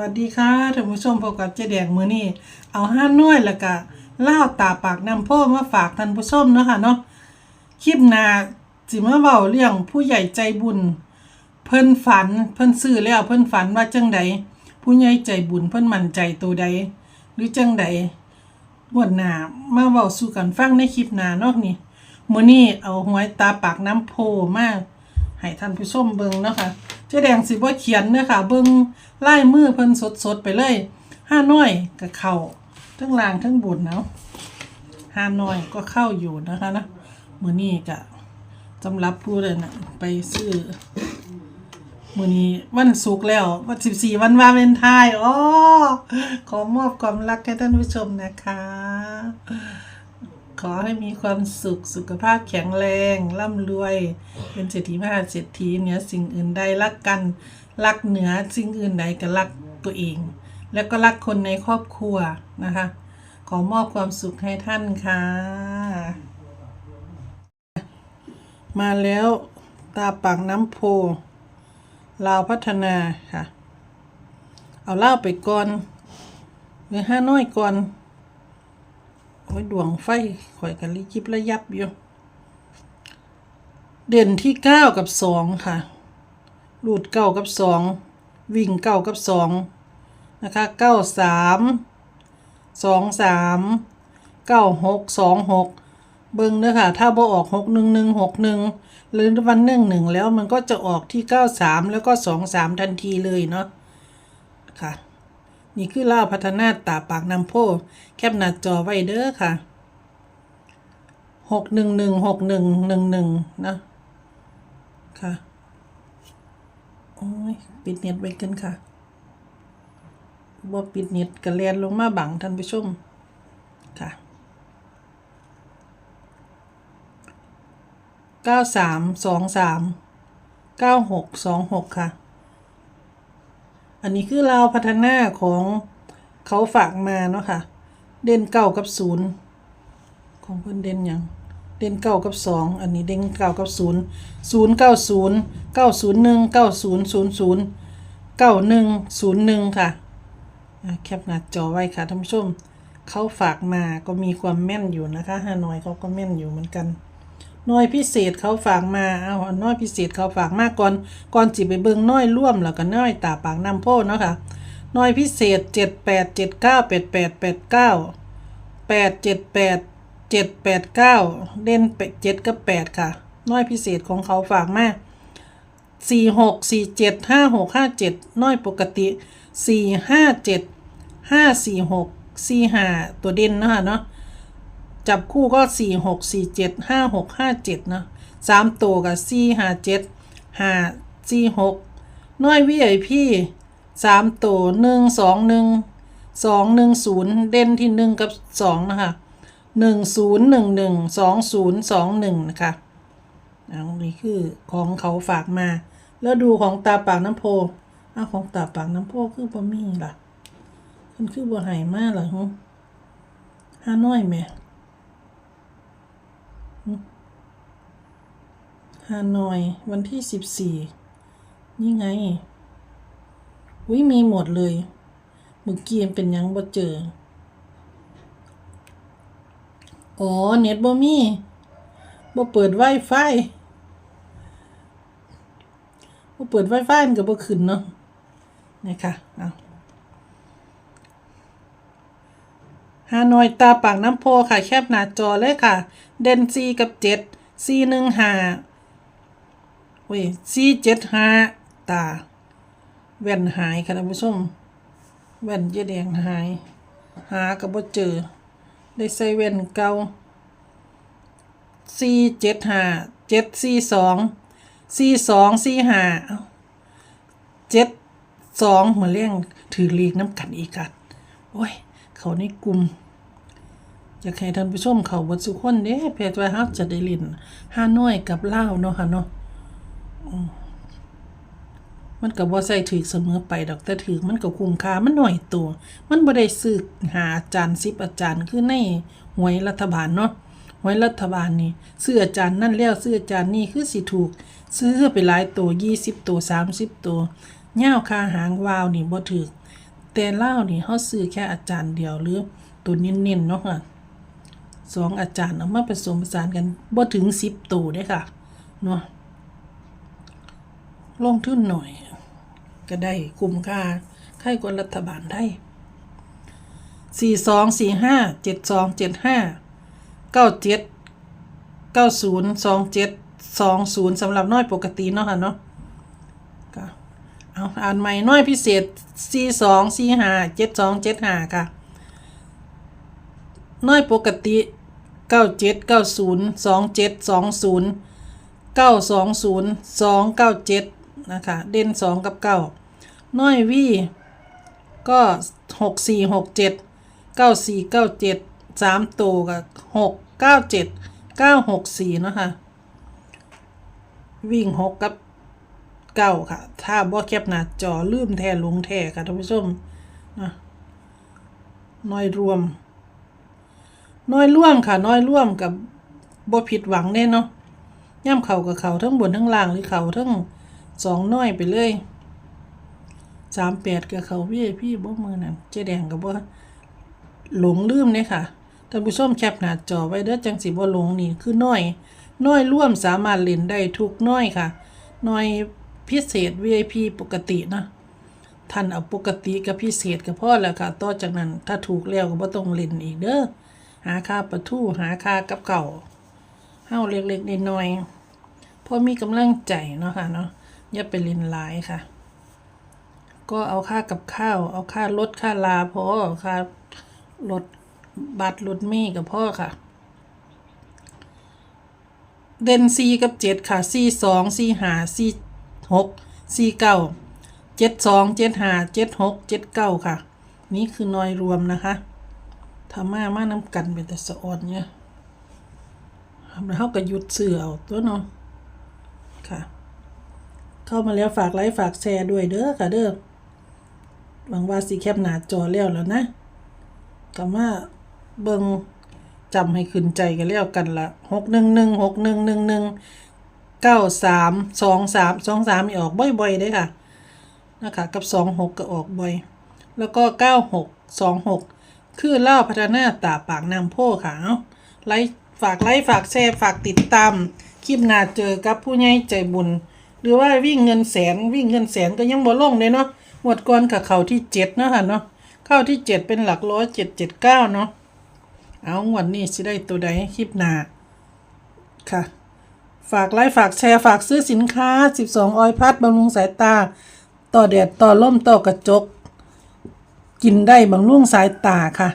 วัสดีค่ะท่านผู้ชมพบกับเจ๊แดงมือนี่เอาห้าหน่วยแล้วก็เล่าตาปากน้ำโพมาฝากท่านผู้ชมเนาะค่ะเนาะคลิปหน้าสิมาเว้าเรื่องผู้ใหญ่ใจบุญ เพิ่นฝันเพิ่นซื้อแล้วเพิ่นฝันว่าจังใดผู้ใหญ่ใจบุญเพิ่นมั่นใจตัวใด หรือจังใดงวดหน้ามาเว้าสู่กันฟังในคลิปหน้านาะนี่มือนี้เอาหวยตาปากน้ำโพมาให้ท่านผู้ชมเบิ่งเนาะค่ะ เจ๊แดงสิบ่เขียนเด้อค่ะ เบิ่งลายมือเพิ่นสดๆไปเลยห้าน้อยก็เข้าทั้งล่างทั้งบนเนาะห้าน้อยก็เข้าอยู่นะคะนะมื้อนี้ก็สำหรับผู้เดินน่ะไปซื้อมื้อนี้วันศุกร์แล้ววันสิบสี่วันวาเลนไทน์อ๋อขอมอบความรักให้ท่านผู้ชมนะคะ ขอให้มีความสุขสุขภาพแข็งแรง ร่ำรวย เป็นเศรษฐีมหาเศรษฐีเหนือสิ่งอื่นใดรักกัน รักเหนือสิ่งอื่นใดก็รักตัวเอง แล้วก็รักคนในครอบครัวนะคะ ขอมอบความสุขให้ท่านค่ะ มาแล้วตาปากน้ำโพลาวพัฒนาค่ะ เอาเล่าไปก่อนหรือห้าน้อยก่อน โอ้ยดวงไฟข่อยกันลิยิบระยับอยู่ เด่นที่เก้ากับสองค่ะรูดเก้ากับสอง วิ่งเก้ากับสองนะคะเก้าสามสองสามเก้าหกสองหกเบิ่งเด้อค่ะ ถ้าบ่ออกหกหนึ่งหนึ่งหกหนึ่งหรือวันหนึ่งหนึ่งแล้วมันก็จะออกที่เก้าสามแล้วก็สองสามทันทีเลยเนาะค่ะ นี่คือเล่าพัฒนาตาปากน้ำโพ แคปหน้าจอไว้เด้อค่ะหกหนึ่งหนึ่งหกหนึ่งหนึ่งหนึ่งนะค่ะโอ้ยปิดเน็ตไว้กันค่ะบ่ปิดเน็ตกระเลียนลงมาบังท่านผู้ชมค่ะเก้าสามสองสามเก้าหกสองหกค่ะ อันนี้คือเราวพัฒนาของเขาฝากมาเนาะค่ะ เด่นเก้ากับศูนย์ของเพิ่อนเด่นยังเด่นเก้ากับสองอันนี้เด่นเก้ากับศูนย์ศูนย์เก้าศูนย์เก้าศูนย์หนึ่งเก้าศูนย์ศูนย์ศูนย์เก้าหนึ่งศูนย์หนึ่งค่ะแคปหน้าจอไว้ค่ะท่านผู้ชมเขาฝากมาก็มีความแม่นอยู่นะคะฮานอยเขาก็แม่นอยู่เหมือนกัน น้อยพิเศษเขาฝากมาเอาน้อยพิเศษเขาฝากมาก่อนก่อนจิไปเบิ่งน้อยร่วมแล้วก็น้อยตาปากน้ำโพเนาะค่ะน้อยพิเศษเจ็ดแปดเจ็ดเก้าแปดแปดแปดเก้าแปดเจ็ดแปดเจ็ดแปดเก้าเด่นแปดเจ็ดกับแปดค่ะ น้อยพิเศษของเขาฝากมาสี่หกสี่เจ็ดห้าหกห้าเจ็ดน้อยปกติสี่ห้าเจ็ดห้าสี่หกสี่ห้าตัวเด่นนะคะเนาะ จับคู่ก็สี่หกสี่เจ็ดห้าหกห้าเจ็ดนะสามตัวกับสี่ห้าเจ็ดห้าสี่หกน้อยวีไอพี่สามตัวหนึ่งสองหนึ่งสองหนึ่งศูนย์เด่นที่หนึ่งกับสองนะคะหนึ่งศูนย์หนึ่งหนึ่งสองศูนย์สองหนึ่งนะคะอันนี้คือของเขาฝากมา แล้วดูของตาปากน้ำโพอ้าของตาปากน้ำโพคือบะมี่ล่ะมันคือบัวหายมากเหรอฮะห้าน้อยแหม่ ฮานอย วันที่สิบสี่นี่ไงวิมีหมดเลยเมื่อกี้มันเป็นยังบ่เจอ อ๋อ เน็ตบ่มีบ่เปิด Wi-Fi บ่เปิด Wi-Fi มันก็บ่ขึ้นเนาะนี่ค่ะเอา ฮานอยตาปากน้ำโพค่ะ แคบหน้าจอเลยค่ะ เดนซีกับเจ็ดซีหนึ่งหาเว้ยสี่เจ็ดห้าตา แว่นหายค่ะท่านผู้ชม แว่นเจ๊แดงหาย หากับบ่เจอ ได้ใส่แว่นเก่าสี่เจ็ดห้าเจ็ดสี่สองสี่สองสี่ห้าเจ็ดสองมาเลี้ยงถือลีกน้ำกันอีกค่ะโอ้ย เขาในกลุ่มอยากให้ท่านผู้ชมเขาบดสุคนเด้เพจไว้ฮับจะได้ลินห้าน้อยกับเล่าเนาะค่ะเนาะมันก็บ่ใส่ถือเสมอไปดอกแต่ถือมันก็คุ้มค่ามันหน่อยตัว มันบ่ได้ซื้อหาอาจารย์สิบอาจารย์คือในหวยรัฐบาลเนาะหวยรัฐบาลนี่ซื้ออาจารย์นั่นแล้วซื้ออาจารย์นี่คือสิถูก ซื้อไปหลายตัว20ตัว30ตัวย่าวคาหางวาวนี่บ่ถือ แต่เล่านี่เขาซื้อแค่อาจารย์เดียวหรือตัวเน้นๆเนาะค่ะสองอาจารย์เอามาผสมผสานกันบ่ถึงสิบตัวเด้ค่ะเนาะลงทุนหน่อย ก็ได้คุ้มค่าใครกว่ารัฐบาลได้สี่สองสี่ห้าเจ็ดสองเจ็ดห้าเก้าเจ็ดเก้าศูนย์สองเจ็ดสองศูนย์สำหรับน้อยปกติเนาะค่ะเนาะ เอาอ่านใหม่น้อยพิเศษสี่สองสี่ห้าเจ็ดสองเจ็ดห้าค่ะ น้อยปกติเก้าเจ็ดเก้าศูนย์สองเจ็ดสองศูนย์เก้าสองศูนย์สองเก้าเจ็ดนะคะเด่นสองกับเก้าน้อยวีก็หกสี่หกเจ็ดเก้าสี่เก้าเจ็ดสามตัวกับหกเก้าเจ็ดเก้าหกสี่นะคะวิ่งหกกับ เก้าค่ะ ถ้าบ่แคบหน้าจอลืมแท้หลงแท้ค่ะท่านผู้ชมนะน้อยรวม น้อยร่วมค่ะ น้อยร่วมกับบ่ผิดหวังแน่เนาะย่ำเข่ากับเข่าทั้งบนทั้งล่างหรือเข่าทั้งสองน้อยไปเลยสามแปดกับเขาพี่พี่บ่มือนั่นเจ๊แดงกับบ่หลงลืมเนี่ยค่ะท่านผู้ชมแคปหน้าจอไว้เด้อจังสิบ่หลงนี่คือน้อย น้อยร่วมสามารถเล่นได้ทุกน้อยค่ะ น้อย พิเศษ VIP ปกตินะท่านเอาปกติกับพิเศษก็พอแล้วค่ะต่อจากนั้นถ้าถูกแล้วก็บ่ต้องเล่นอีกเด้อหาค่าประทู่หาค่ากับเก่าเฮาเล็กๆน้อยๆพอมีกำลังใจเนาะค่ะเนาะอย่าไปเล่นหลายค่ะ ก็เอาค่ากับข้าว เอาค่ารถค่าลาพอค่ารถบัตรรถเมย์กับพ่อค่ะ เด่นซีกับเจ็ดค่ะซีสองซีหาซี หกซีเก้าเจ็ดสองเจ็ดหาเจ็ดหกเจ็ดเก้าค่ะ นี่คือนอยรวมนะคะทำมามาน้ำกันเป็นแต่สะออนเนี่ยแล้วเขาก็หยุดซื้อเอาตัวเนาะค่ะ เข้ามาแล้วฝากไลค์ฝากแชร์ด้วยเด้อค่ะเด้อหวังว่าสีแคปหนาจอแล้วแล้วนะก็มาเบิงจำให้ขึ้นใจกันแล้วกันละหกหนึ่งหนึ่งหกหนึ่งหนึ่งหนึ่ง เก้าสามสองสามสองสามออกบ่อยๆเด้ค่ะนะคะกับสองหกก็ออกบ่อย แล้วก็เก้าหกสองหกคือเล่าพัฒนาตาปากนำโพค่ะเอาไลค์ฝากไลค์ฝากแชร์ฝากติดตามคลิปหน้าเจอกับผู้ใหญ่ใจบุญ หรือว่าวิ่งเงินแสนวิ่งเงินแสนก็ยังบ่ลงเลยเนาะหมวดก่อนกับเขาที่เจ็ดเนาะค่ะเนาะเข้าที่เจ็ดเป็นหลักร้อยเจ็ดเจ็ดเก้าเนาะเอางวดนี้สิได้ตัวใดคลิปหน้าค่ะ ฝากไลค์ฝากแชร์ฝากซื้อสินค้า 12 ออยพัดบำรุงสายตา ต่อแดดต่อล่มต่อกระจก กินได้บำรุงสายตาค่ะ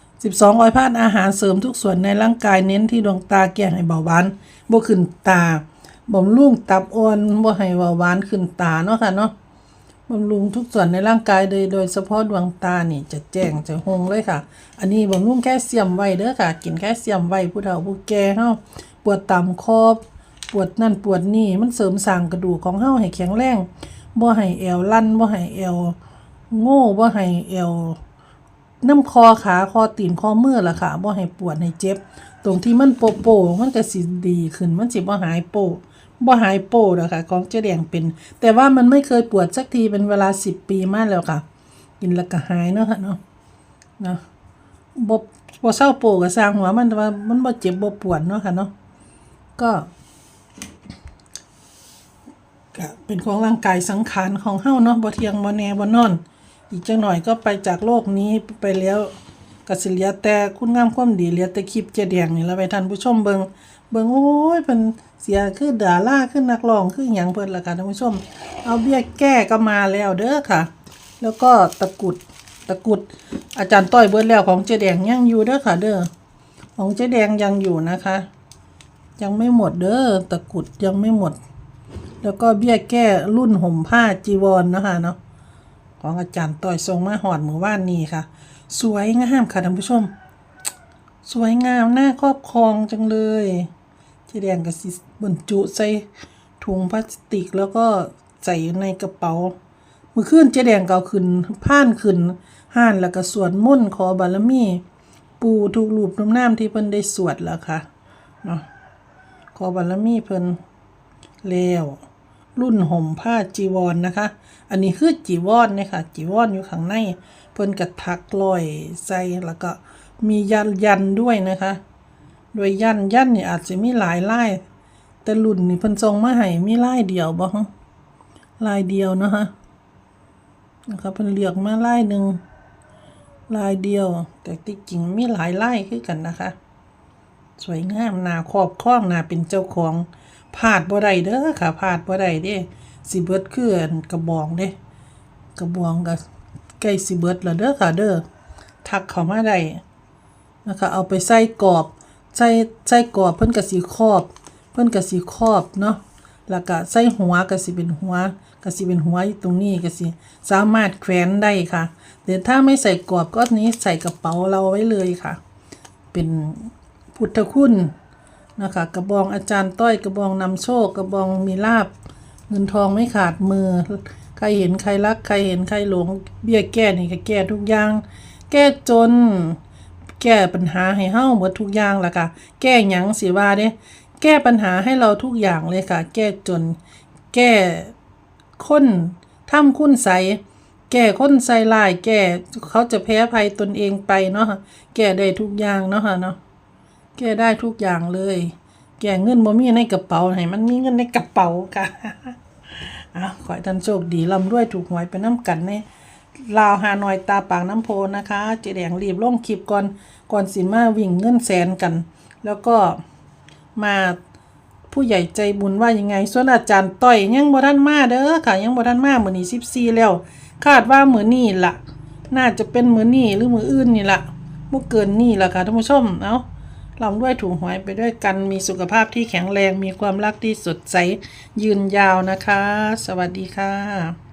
12 ออยพัดอาหารเสริมทุกส่วนในร่างกายเน้นที่ดวงตาแก้ให้เบาหวานบ่ขึ้นตาบำรุงตับอ่อนบ่ให้เบาหวานขึ้นตาเนาะค่ะเนาะบำรุงทุกส่วนในร่างกายโดยโดยเฉพาะดวงตานี่จะแจ้งจะหงเลยค่ะ อันนี้บำรุงแคลเซียมไว้เด้อค่ะ กินแคลเซียมไว้ผู้เฒ่าผู้แก่เฮาปวดตามคอ ปวดนั่นปวดนี่มันเสริมสร้างกระดูกของเฮาให้แข็งแรงบ่ให้แอวลั่นบ่ให้แอวโง่บ่ให้แอวน้ำคอขาคอตีนคอมือล่ะค่ะบ่ให้ปวดให้เจ็บ ตรงที่มันโปโปมันก็สิดีขึ้นมันสิบ่หายโปบ่หายโปดอกค่ะของเจ๊แดงเป็น แต่ว่ามันไม่เคยปวดสักทีเป็นเวลา10ปีมากแล้วค่ะ กินแล้วก็หายเนาะค่ะเนาะนะบ่บ่เศร้าโปก็สร้างหัวมันแต่ว่ามันบ่เจ็บบ่ปวดเนาะค่ะเนาะก็ ก็เป็นของร่างกายสังขารของเฮาเนาะบ่เทียงบ่แน่บ่นอน อีกจังหน่อยก็ไปจากโลกนี้ไปแล้วก็สิเหลือแต่คุณงามความดีเหลือแต่คลิปเจแดงนี่ละไปท่านผู้ชมเบิงเบิงโอ้ยเพิ่นเสียคือดาราคือนักร้องคือหยังเพิ่นละค่ะท่านผู้ชม เอาเบี้ยแก้ก็มาแล้วเด้อค่ะ แล้วก็ตะกุดตะกุดอาจารย์ต้อยเบิดแล้วของเจแดงยังอยู่เด้อค่ะ เด้อของเจแดงยังอยู่นะคะ ยังไม่หมดเด้อตะกุดยังไม่หมด แล้วก็เบี้ยแก้รุ่นห่มผ้าจีวรนนะคะเนาะของอาจารย์ต่อยทรงมาหอดเมื่อวานนี้ค่ะ สวยงามค่ะท่านผู้ชม สวยงามน่าครอบครองจังเลยเจแดงกับสิบรรจุใส่ถุงพลาสติกแล้วก็ใส่ในกระเป๋าเมื่อคืนเจแดงก็เอาขึ้นผ่านขึ้นห้านแล้วก็สวดมนต์ขอบารมี ปูทุกรูปน้ำน้ำที่เพิ่นได้สวดแล้วค่ะเนาะขอบารมีเพิ่นแล้ว รุ่นห่มผ้าจีวรนนะคะ อันนี้คือจีวรเนี่ยค่ะ จีวรอยู่ข้างใน เพิ่นกระทักลอยใส่แล้วก็มียันยันด้วยนะคะ โดยยันยันนี่อาจจะมีหลายลายแต่รุ่นนี่เพิ่นทรงมาให้มีลายเดียวบ่ลายเดียวนะคะนะคะเพิ่นเลือกมาลายหนึ่งลายเดียว แต่ที่จริงมีหลายลายคือกันนะคะ สวยงามนาครอบคล้องนาเป็นเจ้าของ พลาดบ่ได้เด้อค่ะพลาดบ่ได้เด้สิเบิดคืออันกระบองเด้กระบองก็ใกล้สิเบิดแล้วเด้อค่ะเด้อทักเข้ามาได้นะคะเอาไปใส่กรอบใส่ใส่กรอบเพิ่นก็สิครอบ เพิ่นก็สิครอบเนาะแล้วก็ใส่หัวก็สิเป็นหัวก็สิเป็นหัวอยู่ตรงนี้ก็สิสามารถแขวนได้ค่ะแต่ถ้าไม่ใส่กรอบก็นี้ใส่กระเป๋าเราไว้เลยค่ะ เป็นพุทธคุณ นะคะกระบองอาจารย์ต้อยกระบองนำโชคกระบองมีลาบเงินทองไม่ขาดมือ ใครเห็นใครรัก ใครเห็นใครหลงเบี้ยแก้นี่ก็แก้ทุกอย่าง แก้จน แก้ปัญหาให้เฮาหมดทุกอย่างละค่ะ แก้หยังสิว่าเด้แก้ปัญหาให้เราทุกอย่างเลยค่ะ แก้จน แก้คนทำคุณใส แก้คนใส่ลาย แก้เขาจะแพ้ภัยตนเองไปเนาะค่ะแก้ได้ทุกอย่างเนาะค่ะเนาะ แก้ได้ทุกอย่างเลย แก้เงินบ่มีในกระเป๋าให้มันมีเงินในกระเป๋าค่ะอะขอให้ท่านโชคดีร่ำรวยถูกหวยไปน้ำกันในลาวฮานอยตาปากน้ำโพนะคะเจแดงรีบลงคลิปก่อนก่อนสิมาวิ่งเงินแสนกัน แล้วก็มาผู้ใหญ่ใจบุญว่ายังไง ส่วนอาจารย์ต้อยยังบ่ทันมาเด้อค่ะ ยังบ่ทันมาเหมือนี้14แล้ว คาดว่าเหมือนี้ล่ะ น่าจะเป็นเหมือนี้หรือมืออื่นนี่ละ่ะบ่เกินนี้ล่ะค่ะท่านผู้ชมเอ้า ลองด้วยถูหวยไปด้วยกันมีสุขภาพที่แข็งแรงมีความรักที่สดใสยืนยาวนะคะ สวัสดีค่ะ